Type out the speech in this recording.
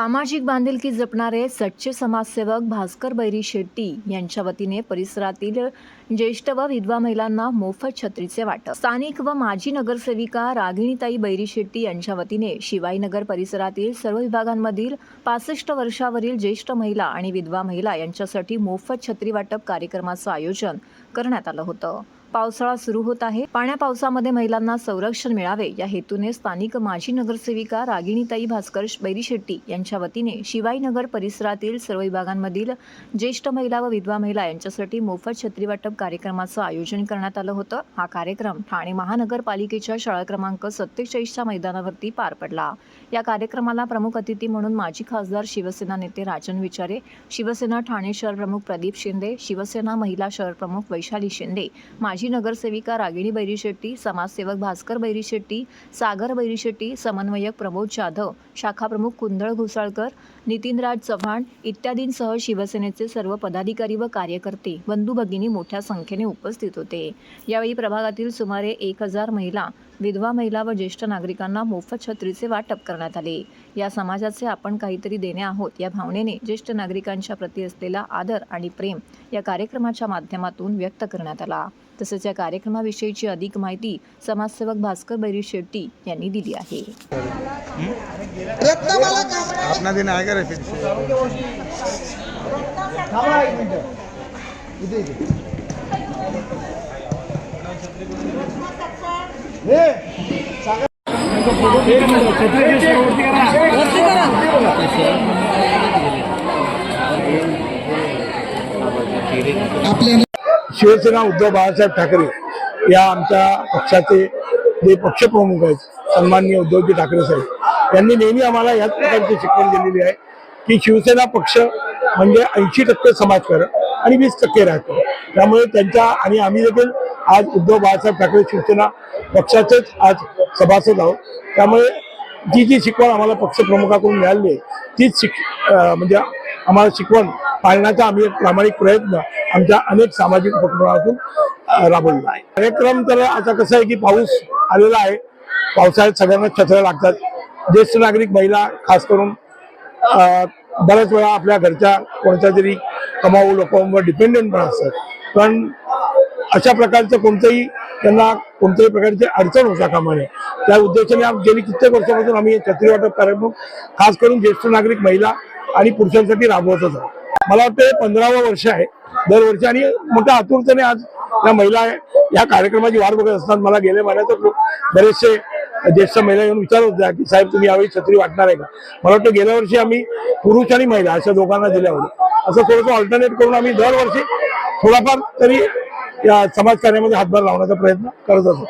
सामाजिक बांधिलकी जपणारे सच्चे समाजसेवक भास्कर बैरी शेट्टी यांच्या वतीने परिसरातील ज्येष्ठ व विधवा महिलांना मोफत छत्रीचे वाटप. स्थानिक व माजी नगरसेविका रागिणीताई बैरी शेट्टी यांच्या वतीने शिवाईनगर परिसरातील सर्व विभागांमधील पासष्ट वर्षावरील ज्येष्ठ महिला आणि विधवा महिला यांच्यासाठी मोफत छत्री वाटप कार्यक्रमाचं आयोजन करण्यात आलं होतं. पावसाळा सुरू होत आहे. पाण्या पावसामध्ये महिलांना संरक्षण मिळावे. या हेतूने स्थानिक माजी नगरसेविका रागिणीताई भास्कर बैरी शेट्टी यांच्या वतीने शिवाईनगर परिसरातील सर्व विभागांमधील ज्येष्ठ महिला व विधवा महिला यांच्यासाठी मोफत छत्री वाटप कार्यक्रमाचं आयोजन करण्यात आलं होतं. हा कार्यक्रम ठाणे महानगरपालिकेच्या शाळा क्रमांक सत्तेचाळीसच्या मैदानावरती पार पडला. या कार्यक्रमाला प्रमुख अतिथी म्हणून माजी खासदार शिवसेना नेते राजन विचारे शिवसेना ठाणे शहर प्रमुख प्रदीप शिंदे शिवसेना महिला शहर प्रमुख वैशाली शिंदे माजी नगरसेविका रागिणी बैरी शेट्टी समाजसेवक भास्कर बैरी शेट्टी सागर बैरी शेट्टी समन्वयक प्रमोद जाधव शाखा प्रमुख कुंदळ घोसाळकर नितीनराज चव्हाण इत्यादींसह शिवसेनेचे सर्व पदाधिकारी व कार्यकर्ते बंधू भगिनी मोठ्या संख्येने उपस्थित होते. यावेळी प्रभागातील सुमारे एक हजार महिला विधवा महिला व ज्येष्ठ नागरिकांना मोफत छत्रीचे वाटप करण्यात आले. या समाजाचे आपण काहीतरी देणे आहोत या भावनेने ज्येष्ठ नागरिकांच्या प्रती असलेला आदर आणि प्रेम या कार्यक्रमाच्या माध्यमातून व्यक्त करण्यात आला. तसेच या कार्यक्रमाविषयीची अधिक माहिती समाजसेवक भास्कर बैरी शेट्टी यांनी दिली आहे. रत्नमाला का अपना दिन आएगा रे फिर से थांबा एक मिनिट. इथे इथे. हे. सांगा आपल्या शिवसेना उद्धव बाळासाहेब ठाकरे या आमच्या पक्षाचे जे पक्षप्रमुख आहेत सन्माननीय उद्धवजी ठाकरे साहेब यांनी नेहमी आम्हाला याच प्रकारची शिकवण दिलेली आहे की शिवसेना पक्ष म्हणजे ऐंशी टक्के समाजकारण आणि वीस टक्के राहतो. त्यामुळे त्यांच्या आणि आम्ही देखील आज उद्धव बाळासाहेब ठाकरे शिवसेना पक्षाचेच आज सभासद आहोत. त्यामुळे जी जी शिकवण आम्हाला पक्षप्रमुखाकडून मिळाली आहे तीच शिक म्हणजे आम्हाला शिकवण पाळण्याचा आम्ही एक प्रामाणिक प्रयत्न आमच्या अनेक सामाजिक उपक्रमातून राबवला राबवलेला आहे. कार्यक्रम तर आता कसं आहे की पाऊस आलेला आहे. पावसाळ्यात सगळ्यांना छत्र्या लागतात. ज्येष्ठ नागरिक महिला खास करून बऱ्याच वेळा आपल्या घरच्या कोणत्या तरी कमावू लोकांवर डिपेंडेंट पण असतात. पण अशा प्रकारचं कोणतंही त्यांना कोणत्याही प्रकारची अडचण होता कामा नये त्या उद्देशाने गेली कित्येक वर्षापासून आम्ही छत्री वाटप कार्यक्रम खास करून ज्येष्ठ नागरिक महिला आणि पुरुषांसाठी राबवतच आहोत मला वाटतं हे पंधरावं वर्ष आहे. दरवर्षी आणि मोठ्या आतुरतेने आज या महिला या कार्यक्रमाची वाट बघत असतात. मला गेल्या महिन्यात बरेचसे ज्येष्ठ महिला येऊन विचारत होत्या की साहेब तुम्ही यावेळी छत्री वाटणार आहे का? मला वाटतं गेल्या वर्षी आम्ही पुरुष आणि महिला अशा दोघांना दिल्या होत्या. असं थोडंसं ऑल्टरनेट करून आम्ही दरवर्षी थोडाफार तरी या समाजकार्यामध्ये हातभार लावण्याचा प्रयत्न करत असतो.